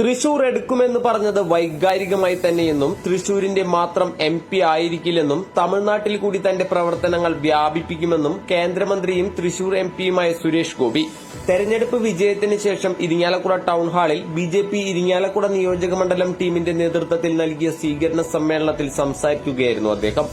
തൃശൂർ എടുക്കുമെന്ന് പറഞ്ഞത് വൈകാരികമായി തന്നെയെന്നും തൃശൂരിന്റെ മാത്രം എം പി ആയിരിക്കില്ലെന്നും തമിഴ്നാട്ടിൽ കൂടി തന്റെ പ്രവർത്തനങ്ങൾ വ്യാപിപ്പിക്കുമെന്നും കേന്ദ്രമന്ത്രിയും തൃശൂർ എം പിയുമായ സുരേഷ് ഗോപി. തെരഞ്ഞെടുപ്പ് വിജയത്തിന് ശേഷം ഇരിങ്ങാലക്കുട ടൗൺ ഹാളിൽ ബി ജെ പി ഇരിങ്ങാലക്കുട നിയോജക മണ്ഡലം ടീമിന്റെ നേതൃത്വത്തിൽ നൽകിയ സ്വീകരണ സമ്മേളനത്തിൽ സംസാരിക്കുകയായിരുന്നു അദ്ദേഹം.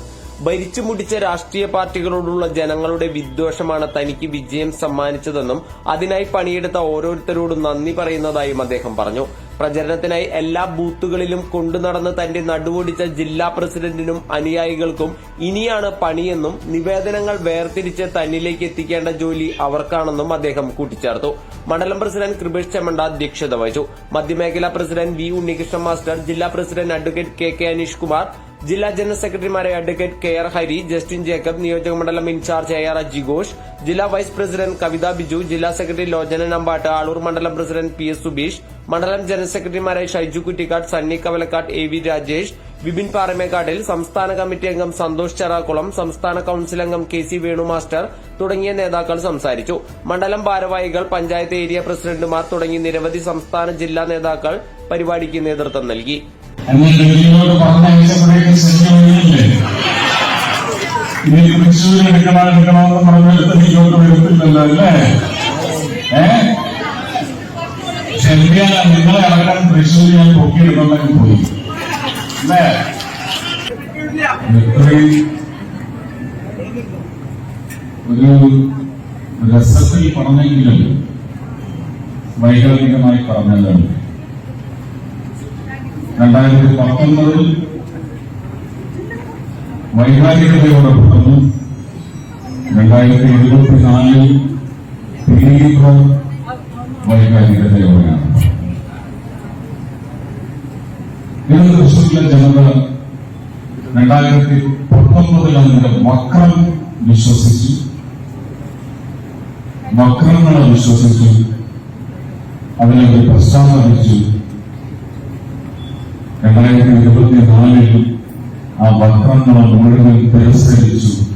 ഭരിച്ചു മുടിച്ച രാഷ്ട്രീയ പാർട്ടികളോടുള്ള ജനങ്ങളുടെ വിദ്വേഷമാണ് തനിക്ക് വിജയം സമ്മാനിച്ചതെന്നും അതിനായി പണിയെടുത്ത ഓരോരുത്തരോടും നന്ദി പറയുന്നതായും അദ്ദേഹം പറഞ്ഞു. പ്രചരണത്തിനായി എല്ലാ ബൂത്തുകളിലും കൊണ്ടുനടന്ന് തന്റെ നടുവൊടിച്ച ജില്ലാ പ്രസിഡന്റിനും അനുയായികൾക്കും ഇനിയാണ് പണിയെന്നും നിവേദനങ്ങൾ വേർതിരിച്ച് തന്നിലേക്ക് എത്തിക്കേണ്ട ജോലി അവർക്കാണെന്നും അദ്ദേഹം കൂട്ടിച്ചേർത്തു. മണ്ഡലം പ്രസിഡന്റ് കൃപേഷ് ചെമ്മണ്ട അധ്യക്ഷത വഹിച്ചു. മധ്യമേഖലാ പ്രസിഡന്റ് വി ഉണ്ണികൃഷ്ണൻ മാസ്റ്റർ ജില്ലാ president advocate K K Aneesh Kumar ജില്ലാ ജനറൽ സെക്രട്ടറിമാരായ advocate K R Hari Justin Jacob നിയോജക മണ്ഡലം ഇൻചാർജ് എ ആർ ജിഘോഷ് ജില്ലാ വൈസ് പ്രസിഡന്റ് കവിത ബിജു ജില്ലാ സെക്രട്ടറി ലോചന നമ്പാട്ട് ആളൂർ മണ്ഡലം പ്രസിഡന്റ് പി എസ് സുബീഷ് മണ്ഡലം ജനറൽ സെക്രട്ടറിമാരായ Shaiju Kuttikkad Sunny Kavalakkad A V Rajesh Vipin Paramekkattil സംസ്ഥാന കമ്മിറ്റി അംഗം സന്തോഷ് ചെറാക്കുളം സംസ്ഥാന കൌൺസിൽ അംഗം കെ സി വേണു മാസ്റ്റർ തുടങ്ങിയ നേതാക്കൾ സംസാരിച്ചു. മണ്ഡലം ഭാരവാഹികൾ പഞ്ചായത്ത് ഏരിയ പ്രസിഡന്റുമാർ തുടങ്ങി നിരവധി സംസ്ഥാന ജില്ലാ നേതാക്കൾ പരിപാടിക്ക് നേതൃത്വം നൽകി. എടുക്കണോ എടുക്കണമെന്ന് പറഞ്ഞാൽ ഇങ്ങോട്ട് എടുത്തില്ലല്ലോ അല്ലേ? ഏ? പക്ഷെ എനിക്ക് നിങ്ങളെ അടക്കം തൃശ്ശൂർ ഞാൻ പൊക്കിയെടുക്കുന്നെങ്കിൽ പോയി. അല്ലേ? ഒരു രസത്തിൽ പറഞ്ഞെങ്കിലും വൈകാരികമായി പറഞ്ഞല്ലോ. രണ്ടായിരത്തി പത്തൊമ്പതിൽ വൈകാരികതയോടെ പറഞ്ഞു രണ്ടായിരത്തി ഇരുപത്തിനാലിൽ തീവ്ര വൈകാരികതയോടെയാണ് ഇന്ന് തൃശ്ശൂരിലെ ജനത രണ്ടായിരത്തി പത്തൊമ്പതിൽ അതിന്റെ വക്രം വിശ്വസിച്ചു. വക്രങ്ങളെ വിശ്വസിച്ചു. അതിനെ പ്രസ്താവിച്ചു രണ്ടായിരത്തി ഇരുപത്തിനാലിൽ ആ വക്രങ്ങളെ മുഴുവൻ തിരസ്കരിച്ചു.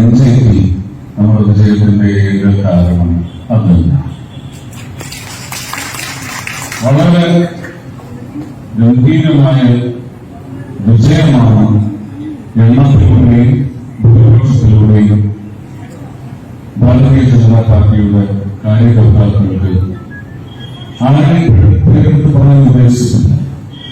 നെഞ്ചേറ്റി നമ്മുടെ വിജയത്തിന്റെ ഏക കാരണം അതല്ല. വളരെ ഗംഭീരമായ വിജയമാണ് എണ്ണത്തിലൂടെയും ഭൂരിപക്ഷത്തിലൂടെയും ഭാരതീയ ജനതാ പാർട്ടിയുടെ കാര്യകർത്താക്കൾക്ക് ആരെയും ഉദ്ദേശിച്ചിട്ടില്ല